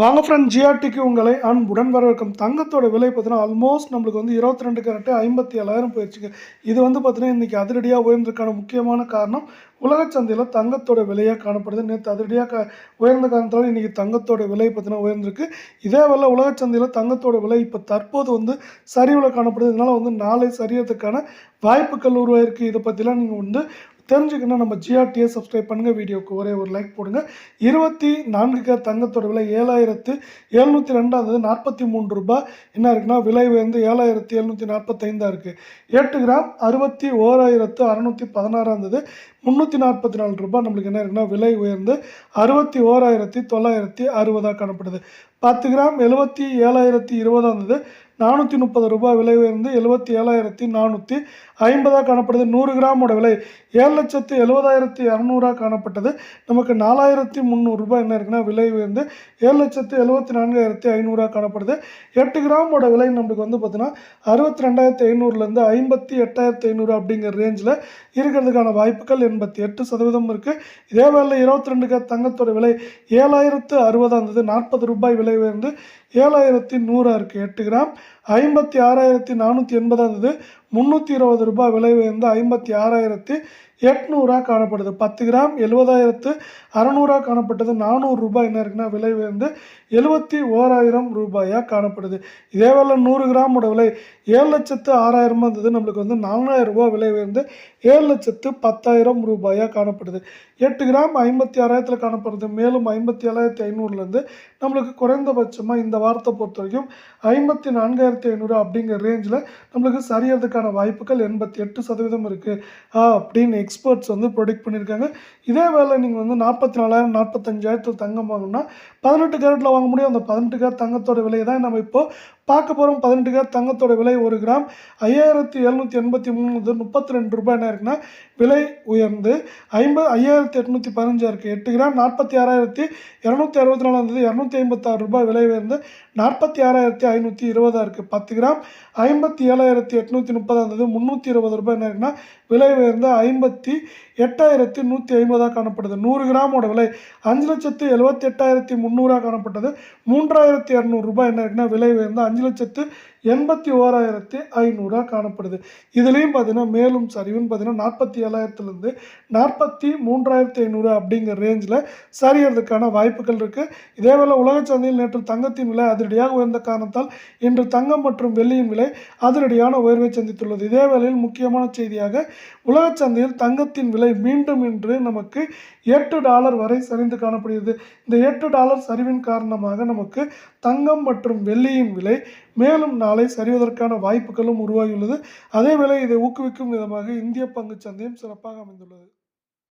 வாங்க ஃப்ரெண்ட் ஜிஆர்டிக்கு உங்களை அன்புடன் வரவேற்கும். தங்கத்தோட விலை பார்த்தீங்கன்னா ஆல்மோஸ்ட் நம்மளுக்கு வந்து இருபத்தி ரெண்டு கரெக்டாக ஐம்பத்தி ஏழாயிரம் போயிடுச்சுங்க இது வந்து பார்த்தீங்கன்னா இன்றைக்கி அதிரடியாக உயர்ந்திருக்கான முக்கியமான காரணம் உலக சந்தையில் தங்கத்தோட விலையாக காணப்படுது. நேற்று அதிரடியாக க உயர்ந்த காரணத்தால் இன்றைக்கி தங்கத்தோட விலை பார்த்தீங்கன்னா உயர்ந்திருக்கு. இதே வேலை உலக சந்தையில் தங்கத்தோட விலை இப்போ தற்போது வந்து சரிவில் காணப்படுது. இதனால் வந்து நாளை சரியறதுக்கான வாய்ப்புகள் உருவாயிருக்கு. இதை பற்றிலாம் நீங்கள் வந்து தெரிஞ்சுக்கணும் நம்ம ஜிஆர்டியை சப்ஸ்கிரைப் பண்ணுங்கள் வீடியோவுக்கு ஒரே ஒரு லைக் போடுங்க. இருபத்தி நான்கு கே தங்கத்தோட விலை ஏழாயிரத்து எழுநூற்றி ரெண்டாவது நாற்பத்தி மூன்று ரூபாய் என்ன இருக்குன்னா விலை வந்து ஏழாயிரத்தி எழுநூற்றி நாற்பத்தைந்தாக இருக்குது எட்டு கிராம் அறுபத்தி ஓராயிரத்து அறநூற்றி பதினாறாம் இருந்தது முந்நூற்றி நாற்பத்தி நாலு ரூபாய் நம்மளுக்கு என்ன இருக்குன்னா விலை உயர்ந்து அறுபத்தி ஓராயிரத்தி தொள்ளாயிரத்தி அறுபதாக காணப்படுது. பத்து கிராம் எழுபத்தி ஏழாயிரத்தி இருபதாம் இருந்தது நானூற்றி முப்பது ரூபாய் விலை உயர்ந்து எழுபத்தி ஏழாயிரத்தி நானூற்றி ஐம்பதாக காணப்படுது. நூறு கிராமோட விலை ஏழு லட்சத்து எழுபதாயிரத்தி இரநூறாக காணப்பட்டது. நமக்கு நாலாயிரத்தி முந்நூறுரூபா என்ன இருக்குன்னா விலை உயர்ந்து ஏழு லட்சத்து எழுபத்தி நான்காயிரத்தி ஐநூறாக காணப்படுது. எட்டு கிராமோட விலை நம்மளுக்கு வந்து பார்த்திங்கன்னா அறுபத்தி ரெண்டாயிரத்தி ஐநூறுலேருந்து ஐம்பத்தி எட்டாயிரத்தி ஐநூறு அப்படிங்கிற ரேஞ்சில் இருக்கிறதுக்கான வாய்ப்புகள் எண்பத்தி எட்டு சதவீதம் இருக்குது இதே வேலை இருபத்தி ரெண்டு தங்கத்தோட விலை ஏழாயிரத்து அறுபதாம் தேதி நாற்பது ரூபாய் விலை உயர்ந்து ஏழாயிரத்தி நூறாக இருக்குது எட்டு கிராம். ஐம்பத்தி ஆறாயிரத்தி நானூற்றி எண்பதாக இருந்தது முந்நூற்றி இருபது ரூபாய் விலை உயர்ந்து ஐம்பத்தி ஆறாயிரத்தி எட்நூறாக காணப்படுது. பத்து கிராம் எழுபதாயிரத்து அறநூறாக காணப்பட்டது. நானூறு ரூபாய் என்ன இருக்குன்னா விலை உயர்ந்து எழுபத்தி ஓராயிரம் ரூபாயாக காணப்படுது. இதே வேலை நூறு கிராமோட விலை ஏழு லட்சத்து ஆறாயிரமாக இருந்தது நம்மளுக்கு வந்து நாலாயிரம் ரூபாய் விலை உயர்ந்து ஏழு லட்சத்து பத்தாயிரம் ரூபாயாக காணப்படுது. எட்டு கிராம் ஐம்பத்தி ஆறாயிரத்தில் காணப்படுது. மேலும் ஐம்பத்தி ஏழாயிரத்தி ஐநூறுலேருந்து நம்மளுக்கு குறைந்தபட்சமாக இந்த வாரத்தை பொறுத்த வரைக்கும் ஐம்பத்தி நான்காயிரத்தி ஐநூறு அப்படிங்கிற ரேஞ்சில் நம்மளுக்கு சரியறதுக்கான வாய்ப்புகள் எண்பத்தி எட்டு சதவீதம் இருக்குது அப்படின்னு எக்ஸ்பர்ட்ஸ் வந்து ப்ரொடிக்ட் பண்ணியிருக்காங்க. இதே வேலை நீங்கள் வந்து நாற்பத்தி நாலாயிரம் நாற்பத்தஞ்சாயிரத்தில் தங்கம் வாங்கினா பதினெட்டு கேரட்டில் வாங்க முடியும். அந்த பதினெட்டு கேரட் தங்கத்தோட விலையை தான் நம்ம இப்போ பார்க்க போகிறோம் பதினெட்டு கேரட் தங்கத்தோட விலை ஒரு கிராம் ஐயாயிரத்தி எழுநூற்றி எண்பத்தி மூணு முப்பத்தி ரெண்டு ரூபாய் என்ன இருக்குன்னா விலை உயர்ந்து ஐம்பது ஐயாயிரத்தி எட்நூற்றி பதினஞ்சாக இருக்குது எட்டு கிராம் நாற்பத்தி ஆறாயிரத்தி இரநூத்தி அறுபத்தி நாலாம் தேதி இரநூத்தி ஐம்பத்தாறு ரூபாய் விலை உயர்ந்து நாற்பத்தி ஆறாயிரத்தி ஐநூற்றி இருபதாக இருக்குது பத்து கிராம் ஐம்பத்தி ஏழாயிரத்தி எட்நூற்றி முப்பதாக இருந்தது முந்நூற்றி இருபது ரூபாய் என்ன இருக்குன்னா விலை உயர்ந்து ஐம்பத்தி எட்டாயிரத்தி நூற்றி ஐம்பதாக காணப்படுது நூறு கிராமோட விலை அஞ்சு லட்சத்து எழுபத்தி எட்டாயிரத்தி முந்நூறாக காணப்பட்டது. மூன்றாயிரத்தி இரநூறுபா என்ன இருக்குன்னா விலை உயர்ந்து அஞ்சு லட்சத்து எண்பத்தி ஓராயிரத்தி ஐநூறாக காணப்படுது. இதுலேயும் பார்த்தீங்கன்னா மேலும் சரிவுன்னு பார்த்தீங்கன்னா நாற்பத்தி ஏழாயிரத்துலேருந்து நாற்பத்தி மூன்றாயிரத்தி ஐநூறு அப்படிங்கிற ரேஞ்சில் சரியறதுக்கான வாய்ப்புகள் இருக்குது இதேவேளை உலக சந்தையில் நேற்று தங்கத்தின் விலை அதிரடியாக உயர்ந்த காரணத்தால் இன்று தங்கம் மற்றும் வெள்ளியின் விலை அதிரடியான உயர்வை சந்தித்துள்ளது. இதே வேளையில் முக்கியமான செய்தியாக உலக சந்தையில் தங்கத்தின் விலை மீண்டும் இன்று நமக்கு எட்டு டாலர் வரை சரிந்து காணப்படுகிறது. இந்த எட்டு டாலர் சரிவின் காரணமாக நமக்கு தங்கம் மற்றும் வெள்ளியின் விலை மேலும் நாளை சரிவதற்கான வாய்ப்புகளும் உருவாகியுள்ளது. அதேவேளை இதை ஊக்குவிக்கும் விதமாக இந்திய பங்கு சந்தையும் சிறப்பாக அமைந்துள்ளது.